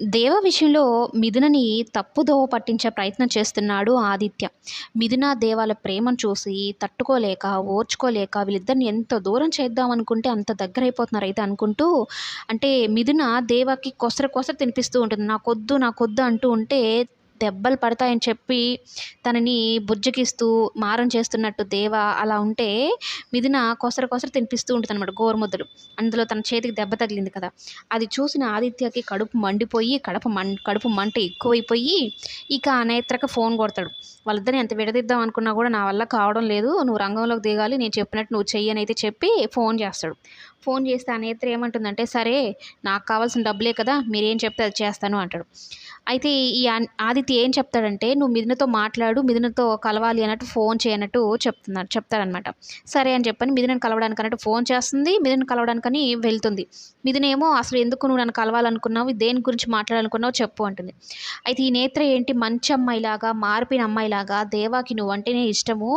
దేవ విషయంలో మిథునని తప్పుదోవ పట్టించే ప్రయత్నం చేస్తున్నాడు ఆదిత్య. మిథున దేవాల ప్రేమను చూసి తట్టుకోలేక ఓర్చుకోలేక వీళ్ళిద్దరిని ఎంత దూరం చేద్దాం అనుకుంటే అంత దగ్గర అయిపోతున్నారు అయితే అనుకుంటూ అంటే మిథున దేవాకి కొసర కొసర తినిపిస్తూ ఉంటుంది. నాకొద్దు నాకొద్దు అంటూ ఉంటే దెబ్బలు పడతాయని చెప్పి తనని బుజ్జగిస్తూ మారం చేస్తున్నట్టు దేవ అలా ఉంటే మిథున కొసర కొసర తినిపిస్తూ ఉంటుంది అనమాట గోరుముద్దలు. అందులో తన చేతికి దెబ్బ తగిలింది కదా. అది చూసిన ఆదిత్యకి కడుపు మండిపోయి కడుపు మం కడుపు మంట ఎక్కువైపోయి ఇక అనేత్రక ఫోన్ కొడతాడు. వాళ్ళిద్దరిని ఎంత విడదీద్దాం అనుకున్నా కూడా నా వల్ల కావడం లేదు. నువ్వు రంగంలోకి దిగాలి. నేను చెప్పినట్టు నువ్వు చెయ్యి అయితే చెప్పి ఫోన్ చేస్తాడు. ఫోన్ చేస్తే ఆ నేత్ర ఏమంటుందంటే సరే నాకు కావాల్సిన డబ్బులే కదా మీరేం చెప్తే అది చేస్తాను అంటాడు. అయితే ఈ ఆదిత్య ఏం చెప్తాడంటే నువ్వు మిథునతో మాట్లాడు మిథునతో కలవాలి అన్నట్టు ఫోన్ చేయనట్టు చెప్తున్నాడు చెప్తాడనమాట. సరే అని చెప్పని మిథునని కలవడానికి అన్నట్టు ఫోన్ చేస్తుంది మిథున కలవడానికని వెళ్తుంది. మిథునేమో అసలు ఎందుకు నువ్వు నన్ను కలవాలనుకున్నావు దేని గురించి మాట్లాడాలనుకున్నావు చెప్పు అంటుంది. అయితే ఈ నేత్ర ఏంటి? మంచి అమ్మాయిలాగా మారిపోయిన అమ్మాయిలాగా దేవాకి నువ్వు అంటేనే ఇష్టము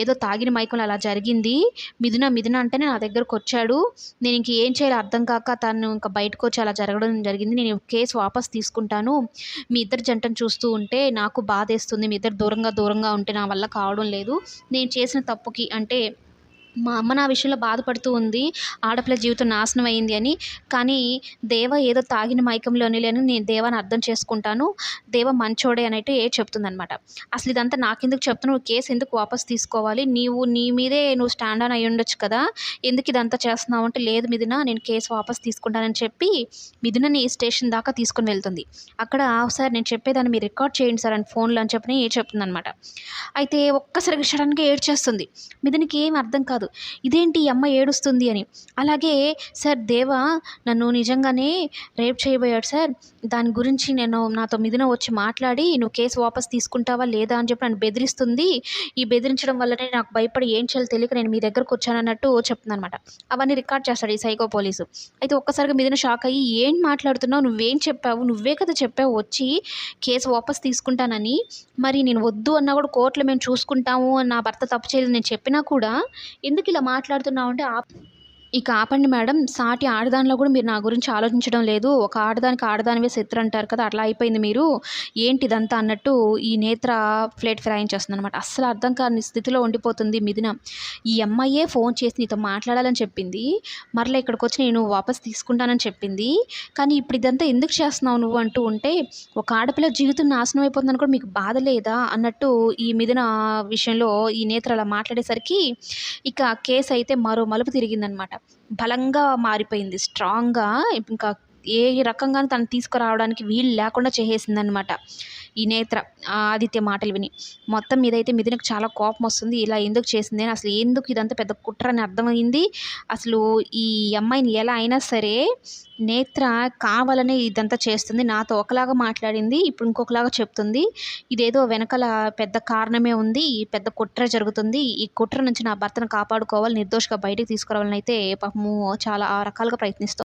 ఏదో తాగిన మైకంలో అలా జరిగింది మిథున మిథున అంటేనే నా దగ్గరకు వచ్చాడు నేను ఇంక ఏం చేయాలో అర్థం కాక తను ఇంకా బయటకు వచ్చి అలా జరగడం జరిగింది. నేను కేసు వాపస్ తీసుకుంటాను. మీ ఇద్దరు జంటను చూస్తూ ఉంటే నాకు బాధేస్తుంది. మీ ఇద్దరు దూరంగా దూరంగా ఉంటే నా వల్ల కావడం లేదు. నేను చేసిన తప్పుకి అంటే మా అమ్మ నా విషయంలో బాధపడుతూ ఉంది. ఆడపిల్ల జీవితం నాశనం అయింది అని. కానీ దేవ ఏదో తాగిన మైకంలోనే లేని నేను దేవాని అర్థం చేసుకుంటాను. దేవ మంచోడే అని అయితే చెప్తుందనమాట అసలు ఇదంతా నాకెందుకు చెప్తున్నావు? కేసు ఎందుకు వాపస్ తీసుకోవాలి? నీవు నీ మీదే నువ్వు స్టాండ్ ఆన్ అయి ఉండొచ్చు కదా. ఎందుకు ఇదంతా చేస్తున్నావు అంటే లేదు మిథున నేను కేసు వాపస్ తీసుకుంటానని చెప్పి మిథునని స్టేషన్ దాకా తీసుకుని వెళ్తుంది. అక్కడ సార్ నేను చెప్పేదాన్ని మీరు రికార్డ్ చేయండి సార్ అని ఫోన్లో అని చెప్పి ఏ చెప్తుందనమాట అయితే ఒక్కసారిగా సడన్గా ఏడ్చేస్తుంది. మిథునికి ఏం అర్థం కాదు. ఇదేంటి ఈ అమ్మ ఏడుస్తుంది అని. అలాగే సార్ దేవా నన్ను నిజంగానే రేప్ చేయబోయాడు సార్. దాని గురించి నేను నాతో మిథున వచ్చి మాట్లాడి నువ్వు కేసు వాపస్ తీసుకుంటావా లేదా అని చెప్పి నన్ను బెదిరిస్తుంది. ఈ బెదిరించడం వల్లనే నాకు భయపడి ఏం చేయాలో తెలియక నేను మీ దగ్గరకు వచ్చానన్నట్టు చెప్తుంది అనమాట అవన్నీ రికార్డ్ చేస్తాడు ఈ సైకో పోలీసు. అయితే ఒక్కసారిగా మిథున షాక్ అయ్యి ఏం మాట్లాడుతున్నావు? నువ్వేం చెప్పావు? నువ్వే కదా చెప్పావు వచ్చి కేసు వాపస్ తీసుకుంటానని. మరి నేను వద్దు అన్నా కూడా కోర్టులో మేము చూసుకుంటాము నా భర్త తప్పు చేయలేదు నేను చెప్పినా కూడా ఎందుకు ఇలా మాట్లాడుతున్నావు అంటే ఆ ఇక ఆపండి మేడం సాటి ఆడదానిలో కూడా మీరు నా గురించి ఆలోచించడం లేదు. ఒక ఆడదానికి ఆడదానివే శత్రు అంటారు కదా అట్లా అయిపోయింది మీరు. ఏంటి ఇదంతా అన్నట్టు ఈ నేత్ర ప్లేట్ ఫిరాయించేస్తుంది అనమాట అస్సలు అర్థం కాని స్థితిలో ఉండిపోతుంది మిథున. ఈ అమ్మాయే ఫోన్ చేసి నీతో మాట్లాడాలని చెప్పింది. మరలా ఇక్కడికి వచ్చి నేను వాపస్ తీసుకుంటానని చెప్పింది. కానీ ఇప్పుడు ఇదంతా ఎందుకు చేస్తున్నావు నువ్వు అంటూ ఉంటే ఒక ఆడపిల్ల జీవితం నాశనం అయిపోతుందని కూడా మీకు బాధ లేదా అన్నట్టు ఈ మిథున విషయంలో ఈ నేత్ర అలా మాట్లాడేసరికి ఇక కేసు అయితే మరో మలుపు తిరిగిందనమాట బలంగా మారిపోయింది స్ట్రాంగ్గా ఇంకా ఏ రకంగా తను తీసుకురావడానికి వీలు లేకుండా చేసేసిందనమాట ఈ నేత్ర ఆదిత్య మాటలు విని. మొత్తం మీదైతే మిథునకు చాలా కోపం వస్తుంది. ఇలా ఎందుకు చేసింది అని అసలు ఎందుకు ఇదంతా పెద్ద కుట్ర అని అర్థమైంది. అసలు ఈ అమ్మాయిని ఎలా అయినా సరే నేత్ర కావాలనే ఇదంతా చేస్తుంది. నాతో ఒకలాగా మాట్లాడింది. ఇప్పుడు ఇంకొకలాగా చెప్తుంది. ఇదేదో వెనకాల పెద్ద కారణమే ఉంది. ఈ పెద్ద కుట్ర జరుగుతుంది. ఈ కుట్ర నుంచి నా భర్తను కాపాడుకోవాలి. నిర్దోషిగా బయటకు తీసుకురావాలని అయితే పాపము చాలా రకాలుగా ప్రయత్నిస్తుంది